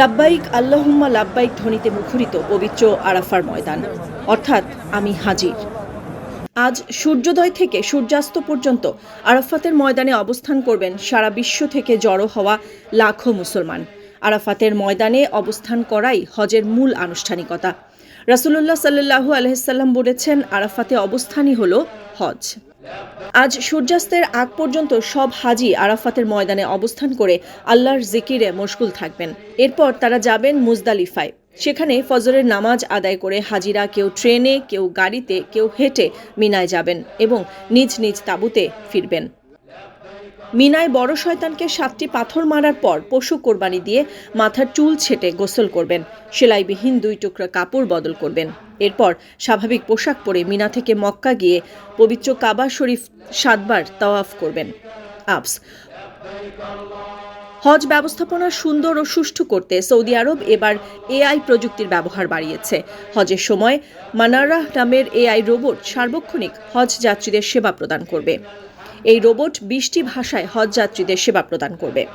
লাব্বাইক, আল্লাহুম্মা লাব্বাইক ধ্বনিতে মুখরিত পবিত্র আরাফার ময়দান। অর্থাৎ আমি হাজির। আজ সূর্যোদয় থেকে সূর্যাস্ত পর্যন্ত আরাফাতের ময়দানে অবস্থান করবেন সারা বিশ্ব থেকে জড়ো হওয়া লাখো মুসলমান। আরাফাতের ময়দানে অবস্থান করাই হজের মূল আনুষ্ঠানিকতা। রাসুলুল্লাহ সাল্লু আলহিসাল্লাম বলেছেন, আরাফাতে অবস্থানই হল হজ। আজ সূর্যাস্তের আগ পর্যন্ত সব হাজি আরাফাতের ময়দানে অবস্থান করে আল্লাহর জিকিরে মশগুল থাকবেন। এরপর তারা যাবেন মুজদালিফায়। সেখানে ফজরের নামাজ আদায় করে হাজিরা কেউ ট্রেনে, কেউ গাড়িতে, কেউ হেঁটে মিনায় যাবেন এবং নিজ নিজ তাঁবুতে ফিরবেন। মিনায় বড় শয়তানকে সাতটি পাথর মারার পর পশু কোরবানি দিয়ে মাথার চুল ছেটে গোসল করবেন। সেলাইবিহীন দুই টুকরা কাপড় বদল করবেন। এরপর স্বাভাবিক পোশাক পরে মিনা থেকে মক্কা গিয়ে পবিত্র কাবা শরীফ সাতবার তাওয়াফ করবেন। আপস হজ ব্যবস্থাপনা সুন্দর ও সুষ্ঠু করতে সৌদি আরব এবার এআই প্রযুক্তির ব্যবহার বাড়িয়েছে। হজের সময় মানারাহ নামের এআই রোবট সার্বক্ষণিক হজ যাত্রীদের সেবা প্রদান করবে। এই রোবট বিশটি ভাষায় হজযাত্রীদের সেবা প্রদান করবে।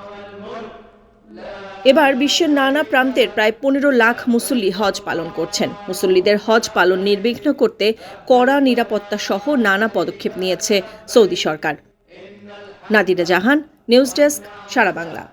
এবার বিশ্বের নানা প্রান্তের প্রায় পনেরো লাখ মুসল্লি হজ পালন করছেন। মুসল্লিদের হজ পালন নির্বিঘ্ন করতে কড়া নিরাপত্তা সহ নানা পদক্ষেপ নিয়েছে সৌদি সরকার। Nadira Jahan, news desk, Sara Bangla.